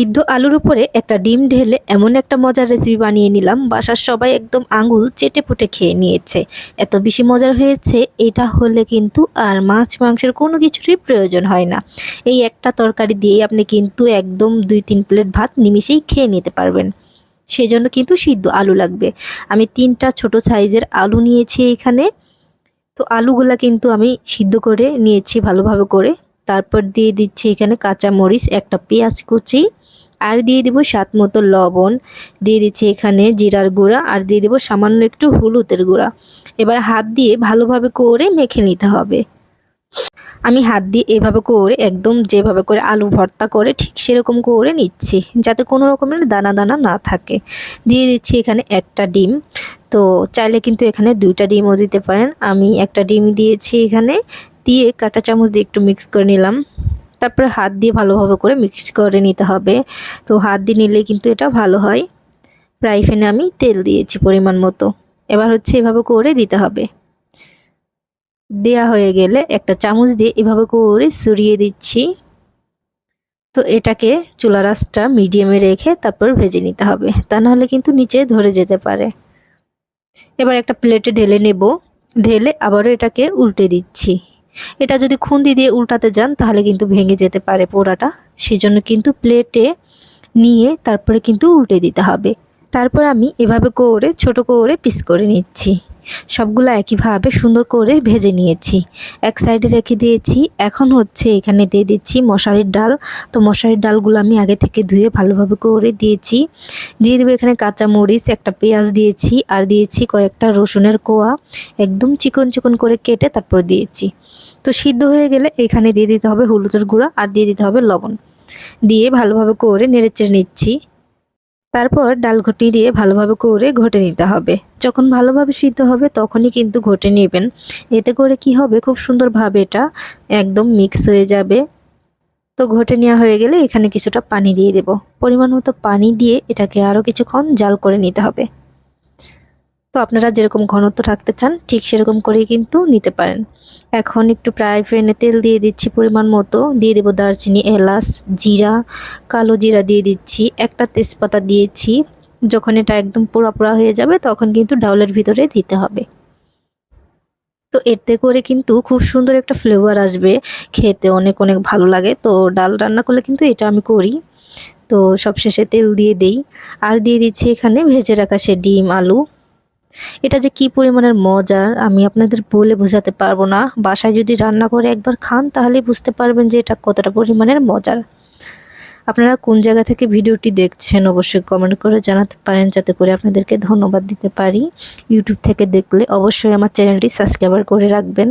সিদ্ধ আলুর উপরে একটা ডিম ঢেলে এমন একটা মজার রেসিপি বানিয়ে নিলাম। বাসার সবাই একদম আঙুল চেটে পুটে খেয়ে নিয়েছে। এত বেশি মজার হয়েছে, এটা হলে কিন্তু আর মাছ মাংসের কোনো কিছুরই প্রয়োজন হয় না। এই একটা তরকারি দিয়েই আপনি কিন্তু একদম দুই তিন প্লেট ভাত নিমিশেই খেয়ে নিতে পারবেন। সেজন্য কিন্তু সিদ্ধ আলু লাগবে। আমি তিনটা ছোট সাইজের আলু নিয়েছি এখানে। তো আলুগুলা কিন্তু আমি সিদ্ধ করে নিয়েছি ভালোভাবে করে। তারপর দিয়ে দিচ্ছি এখানে কাঁচা মরিচ একটা পেঁয়াজ কুচি আর দিয়ে দিব স্বাদ মতো লবণ। দিয়ে দিচ্ছি এখানে জিরার গুঁড়া আর দিয়ে দেবো সামান্য একটু হলুদের গুঁড়া। এবার হাত দিয়ে ভালোভাবে করে মেখে নিতে হবে। আমি হাত দিয়ে এভাবে করে, একদম যেভাবে করে আলু ভর্তা করে, ঠিক সেরকম করে নিচ্ছি, যাতে কোনো রকমের দানা দানা না থাকে। দিয়ে দিচ্ছি এখানে একটা ডিম। তো চাইলে কিন্তু এখানে দুইটা ডিমও দিতে পারেন। আমি একটা ডিম দিয়েছি এখানে, দিয়ে কাঁটা চামচ দিয়ে একটু মিক্স করে নিলাম। তারপরে হাত দিয়ে ভালোভাবে করে মিক্স করে নিতে হবে। তো হাত দিয়ে নিলে কিন্তু এটা ভালো হয়। ফ্রাই প্যানে আমি তেল দিয়েছি পরিমাণ মতো। এবার হচ্ছে এভাবে করে দিতে হবে। দেয়া হয়ে গেলে একটা চামচ দিয়ে এভাবে করে সরিয়ে দিচ্ছি। তো এটাকে চুলা রাসটা মিডিয়ামে রেখে তারপর ভেজে নিতে হবে। তা নাহলে কিন্তু নিচে ধরে যেতে পারে। এবার একটা প্লেটে ঢেলে নেব। ঢেলে আবারও এটাকে উল্টে দিচ্ছি। এটা যদি খুন্দি দিয়ে উল্টাতে যান, তাহলে কিন্তু ভেঙে যেতে পারে পোড়াটা। সেজন্য কিন্তু প্লেটে নিয়ে তারপরে কিন্তু উল্টে দিতে হবে। তারপর আমি এভাবে কোরে, ছোট করে পিস করে নিচ্ছি। সবগুলো একইভাবে সুন্দর করে ভেজে নিয়েছি। এক সাইডে রেখে দিয়েছি। এখন হচ্ছে এখানে দিয়ে দিচ্ছি মশারির ডাল। তো মশারির ডালগুলো আমি আগে থেকে ধুয়ে ভালোভাবে করে দিয়েছি। দিয়ে দেবো এখানে কাঁচা মরিচ, একটা পেঁয়াজ দিয়েছি আর দিয়েছি কয়েকটা রসুনের কোয়া। একদম চিকন চিকন করে কেটে তারপর দিয়েছি। তো সিদ্ধ হয়ে গেলে এখানে দিয়ে দিতে হবে হলুদের গুঁড়া আর দিয়ে দিতে হবে লবণ। দিয়ে ভালোভাবে করে নেড়েচেড়ে নিচ্ছি। তারপর ডাল ঘটি দিয়ে ভালোভাবে করে ঘটে নিতে হবে। যখন ভালোভাবে সিদ্ধ হবে, তখনই কিন্তু ঘটে নেবেন। এতে করে কি হবে? খুব সুন্দরভাবে এটা একদম মিক্স হয়ে যাবে। তো ঘটে নেওয়া হয়ে গেলে এখানে কিছুটা পানি দিয়ে দেব। পরিমাণ মতো পানি দিয়ে এটাকে আরও কিছুক্ষণ জাল করে নিতে হবে। তো আপনারা যেরকম ঘনত্ব রাখতে চান, ঠিক সেরকম করেই কিন্তু নিতে পারেন। এখন একটু প্রায় ফ্যানে তেল দিয়ে দিচ্ছি পরিমাণ মতো। দিয়ে দেবো দারচিনি, এলাচ, জিরা, কালো জিরা দিয়ে দিচ্ছি। একটা তেজপাতা দিয়েছি। যখন এটা একদম পোড়া পোড়া হয়ে যাবে, তখন কিন্তু ডাউলের ভিতরে দিতে হবে। তো এতে করে কিন্তু খুব সুন্দর একটা ফ্লেভার আসবে খেতে, অনেক অনেক ভালো লাগে। তো ডাল রান্না করলে কিন্তু এটা আমি করি। তো সবশেষে তেল দিয়ে দেই। আর দিয়ে দিচ্ছি এখানে ভেজে রাখা সে ডিম, আলু। এটা যে কি পরিমাণের মজার, আমি আপনাদের বলে বোঝাতে পারব না। বাসায় যদি রান্না করে একবার খান, তাহলেই বুঝতে পারবেন যে এটা কতটা পরিমাণের মজার। আপনারা কোন জায়গা থেকে ভিডিওটি দেখছেন অবশ্যই কমেন্ট করে জানাতে পারেন, যাতে করে আপনাদেরকে ধন্যবাদ দিতে পারি। ইউটিউব থেকে দেখলে অবশ্যই আমার চ্যানেলটি সাবস্ক্রাইবার করে রাখবেন।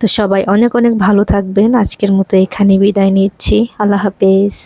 তো সবাই অনেক অনেক ভালো থাকবেন। আজকের মতো এখানে বিদায় নিচ্ছি। আল্লাহ হাফেজ।